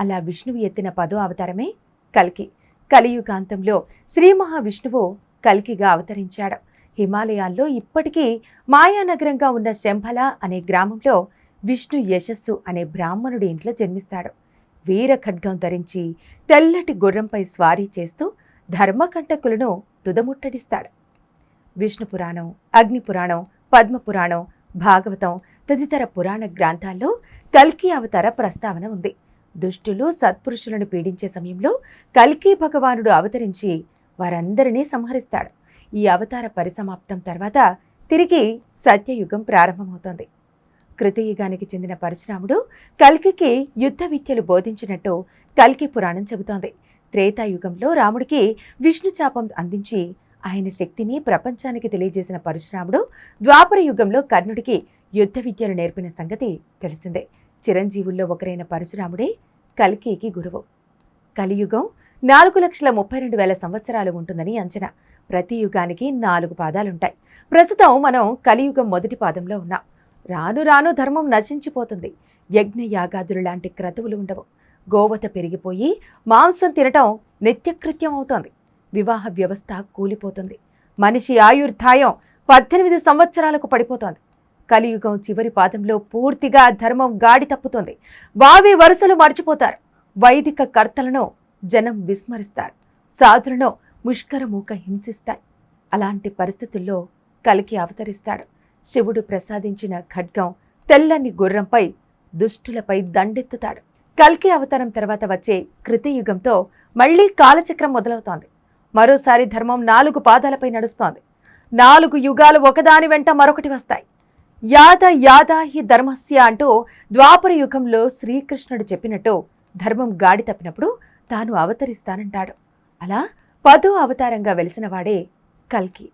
అలా విష్ణువు ఎత్తిన పదో అవతారమే కల్కి. కలియుగాంతంలో శ్రీ మహావిష్ణువు కల్కిగా అవతరించాడు. హిమాలయాల్లో ఇప్పటికీ మాయానగరంగా ఉన్న శంభల అనే గ్రామంలో విష్ణు యశస్సు అనే బ్రాహ్మణుడి ఇంట్లో జన్మిస్తాడు. వీర ఖడ్గం ధరించి తెల్లటి గుర్రంపై స్వారీ చేస్తూ ధర్మకంటకులను తుదముట్టడిస్తాడు విష్ణు పురాణం అగ్ని పురాణం భాగవతం తదితర పురాణ గ్రంథాల్లో కల్కి అవతార ప్రస్తావన ఉంది. దుష్టులు సత్పురుషులను పీడించే సమయంలో కల్కి భగవానుడు అవతరించి వారందరినీ సంహరిస్తాడు. ఈ అవతార పరిసమాప్తం తర్వాత తిరిగి సత్యయుగం ప్రారంభమవుతోంది. కృతయుగానికి చెందిన పరశురాముడు కల్కికి యుద్ధ విద్యలు బోధించినట్టు కల్కి పురాణం చెబుతోంది. త్రేతాయుగంలో రాముడికి విష్ణు చాపం అందించి ఆయన శక్తిని ప్రపంచానికి తెలియజేసిన పరశురాముడు ద్వాపర యుగంలో కర్ణుడికి యుద్ధ విద్యలు నేర్పిన సంగతి తెలిసిందే. చిరంజీవుల్లో ఒకరైన పరశురాముడే కల్కికి గురువు. కలియుగం నాలుగు లక్షల ముప్పై రెండు వేల సంవత్సరాలు ఉంటుందని అంచనా. ప్రతి యుగానికి నాలుగు పాదాలుంటాయి. ప్రస్తుతం మనం కలియుగం మొదటి పాదంలో ఉన్నాం. రాను రాను ధర్మం నశించిపోతుంది. యజ్ఞ యాగాదులు లాంటి క్రతువులు ఉండవు. గోవత పెరిగిపోయి మాంసం తినటం నిత్యకృత్యం అవుతోంది. వివాహ వ్యవస్థ కూలిపోతుంది. మనిషి ఆయుర్ధాయం పద్దెనిమిది సంవత్సరాలకు పడిపోతోంది. కలియుగం చివరి పాదంలో పూర్తిగా ధర్మం గాడి తప్పుతోంది. వావి వరుసలు మర్చిపోతారు. వైదిక కర్తలను జనం విస్మరిస్తారు. సాధులను ముష్కరమూక హింసిస్తాయి. అలాంటి పరిస్థితుల్లో కలికి అవతరిస్తాడు. శివుడు ప్రసాదించిన ఖడ్గం తెల్లని గుర్రంపై దుష్టులపై దండెత్తుతాడు. కల్కి అవతారం తర్వాత వచ్చే కృతయుగంతో మళ్ళీ కాలచక్రం మొదలవుతోంది. మరోసారి ధర్మం నాలుగు పాదాలపై నడుస్తోంది. నాలుగు యుగాలు ఒకదాని వెంట మరొకటి వస్తాయి. యాద యాదా హి ధర్మస్య అంటూ ద్వాపర యుగంలో శ్రీకృష్ణుడు చెప్పినట్టు ధర్మం గాడి తప్పినప్పుడు తాను అవతరిస్తానంటాడు. అలా పదో అవతారంగా వెలిసిన వాడే కల్కి.